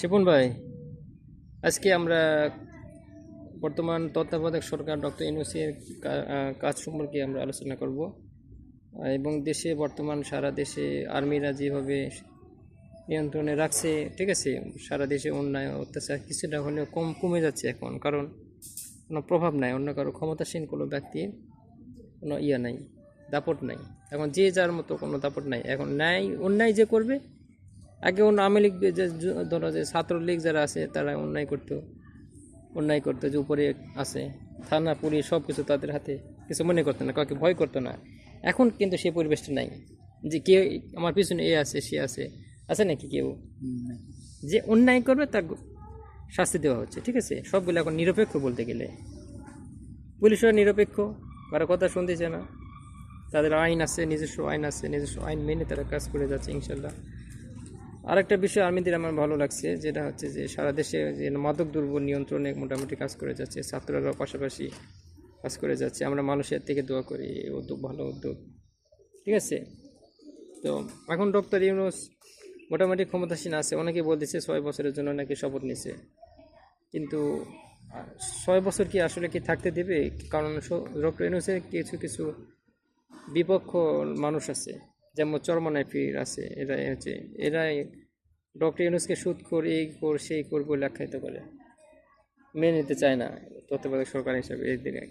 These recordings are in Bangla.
শিপন ভাই, আজকে আমরা বর্তমান তত্ত্বাবধায়ক সরকার ডক্টর ইউনুসের কাজ সম্পর্কে আমরা আলোচনা করব। এবং দেশে বর্তমান সারা দেশে আর্মিরা যেভাবে নিয়ন্ত্রণে রাখছে, ঠিক আছে, সারা দেশে অন্যায় অত্যাচার কিছুটা হলেও কম, কমে যাচ্ছে এখন, কারণ কোনো প্রভাব নাই, অন্য কারও ক্ষমতাসীন কোনো ব্যক্তির কোনো ইয়া নাই, দাপট নাই। এখন যে যার মতো কোনো দাপট নাই, এখন ন্যায়, অন্যায় যে করবে আগে অন্য আওয়ামী লীগ যে ধরো যে ছাত্রলীগ যারা আছে, তারা অন্যায় করতো। অন্যায় করতো যে উপরে আছে, থানা, পুলিশ সব কিছু তাদের হাতে। কিছু মনে করতো না, কাউকে ভয় করতো না। এখন কিন্তু সেই পরিবেশটা নাই। যে কেউ আমার পিছনে এ আছে, সে আছে। আছে নাকি কেউ? যে অন্যায় করবে তার শাস্তি দেওয়া হচ্ছে, ঠিক আছে? সবগুলো এখন নিরপেক্ষ বলতে গেলে। পুলিশরা নিরপেক্ষ, কারও কথা শুনতেছে না। তাদের আইন আছে, নিজস্ব আইন আছে, নিজস্ব আইন মেনে তারা কাজ করে যাচ্ছে, ইনশাল্লাহ। আরেকটা বিষয় আর্মিদের আমার ভালো লাগছে, যেটা হচ্ছে যে সারা দেশে যে মাদক দ্রব্য নিয়ন্ত্রণে মোটামুটি কাজ করে যাচ্ছে ছাত্ররা পাশাপাশি কাজ করে যাচ্ছে। আমরা মানুষের থেকে দোয়া করি উদ্যোগ, ভালো উদ্যোগ। ঠিক আছে? তো এখন ডক্টর ইউনুস মোটামুটি ক্ষমতাসীন আছে, অনেকে বলতেছে ছয় বছরের জন্য নাকি শপথ নিছে। কিন্তু ছয় বছর কি আসলে কি থাকতে দেবে? কারণ ডক্টর ইউনুসের কিছু কিছু বিপক্ষ মানুষ আছে। যেমন চরমনাইফির আছে এরা হচ্ছে এরাই ডক্টর ইউনুসকে সুদ কর এই কর সেই কর বলে আখ্যায়িত করে। মেনে নিতে চায় না তত্ত্বাবধায়ক সরকার হিসাবে এই দিকে।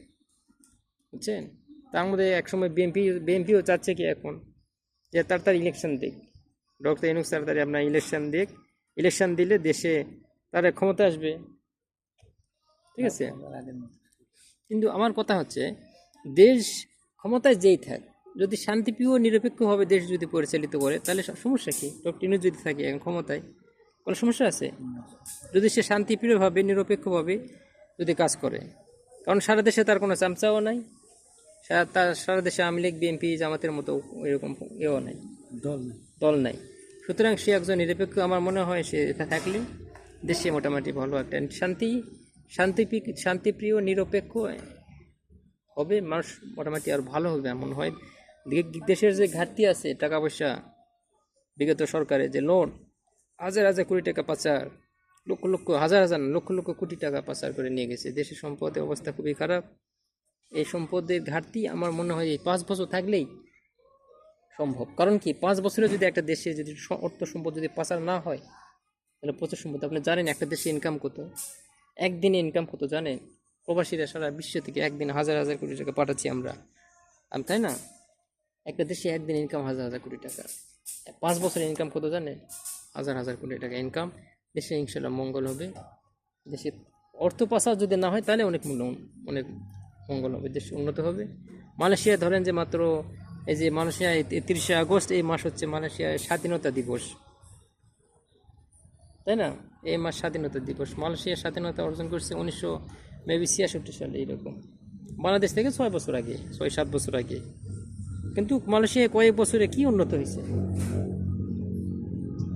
বুঝছেন? তার মধ্যে একসময় বিএনপি বিএনপিও চাচ্ছে কি এখন? যে তার তার ইলেকশন দিক। ডক্টর ইউনুস তাড়াতাড়ি আপনার ইলেকশন দিক। ইলেকশন দিলে দেশে তার ক্ষমতা আসবে। ঠিক আছে? কিন্তু আমার কথা হচ্ছে দেশ ক্ষমতায় যেই থাক যদি শান্তিপ্রিয় নিরপেক্ষভাবে দেশ যদি পরিচালিত করে তাহলে সমস্যা কি? ডক্টর ইউনুস যদি থাকে এখন ক্ষমতায় কোনো সমস্যা আছে? যদি সে শান্তিপ্রিয়ভাবে নিরপেক্ষভাবে যদি কাজ করে কারণ সারা দেশে তার কোনো চামচাও নাই সারা তার সারা দেশে আওয়ামী লীগ বিএনপি জামাতের মতো এরকম এও নাই। দল নেই। দল নাই। সুতরাং সে একজন নিরপেক্ষ আমার মনে হয় সে এটা থাকলে দেশে মোটামুটি ভালো একটা শান্তি শান্তি শান্তিপ্রিয় নিরপেক্ষ হবে মানুষ মোটামুটি আর ভালো হবে এমন হয় দেশের যে ঘাটতি আছে, টাকা পয়সা, বিগত সরকারের যে লোন হাজার হাজার কোটি টাকা পাচার, লক্ষ লক্ষ, হাজার হাজার লক্ষ লক্ষ কোটি টাকা পাচার করে নিয়ে গেছে। দেশের সম্পদের অবস্থা খুবই খারাপ। এই সম্পদের ঘাটতি আমার মনে হয় এই পাঁচ বছর থাকলেই সম্ভব। কারণ কি, পাঁচ বছরে যদি একটা দেশে যদি অর্থ সম্পদ যদি পাচার না হয়, তাহলে প্রচুর সম্পদ। আপনি জানেন একটা দেশে ইনকাম কত? একদিনে ইনকাম কত জানেন? প্রবাসীরা সারা বিশ্ব থেকে একদিন হাজার হাজার কোটি টাকা পাঠাচ্ছি আমরা। আমি তাই না? একটা দেশে একদিন ইনকাম হাজার হাজার কোটি টাকা। পাঁচ বছরের ইনকাম কত জানেন? হাজার হাজার কোটি টাকা ইনকাম দেশে ইনশাল্লাহ মঙ্গল হবে। দেশে অর্থ পাচার যদি না হয়, তাহলে অনেক মূল্য অনেক মঙ্গল হবে। দেশ উন্নত হবে। মালয়েশিয়া ধরেন যে মাত্র এই যে মালয়েশিয়ায় তিরিশে আগস্ট, এই মাস হচ্ছে মালয়েশিয়ায় স্বাধীনতা দিবস। তাই না? এই মাস স্বাধীনতা দিবস। মালয়েশিয়া স্বাধীনতা অর্জন করছে উনিশশো মেবি ছিয়াষট্টি সালে এরকম বাংলাদেশ থেকে ছয় বছর আগে, ছয় সাত বছর আগে। কিন্তু মালয়েশিয়া কয়েক বছরে কি উন্নত হয়েছে?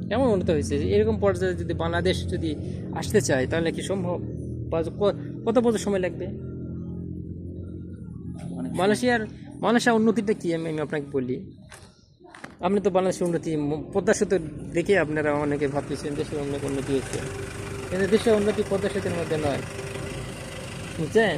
কেমন উন্নত হয়েছে এরকম পর্যায়ে যদি বাংলাদেশ যদি আসতে চায় তাহলে কি সম্ভব? কত বছর সময় লাগবে? মালয়েশিয়ার মালয়েশিয়ার উন্নতিটা কি? আমি আমি আপনাকে বলি। আপনি তো বাংলাদেশের উন্নতি পদ্মা সেতু দেখে আপনারা অনেকে ভাবতেছেন দেশের অনেক উন্নতি হয়েছে। কিন্তু দেশের উন্নতি পদ্মা সেতুর মধ্যে নয়। বুঝছেন?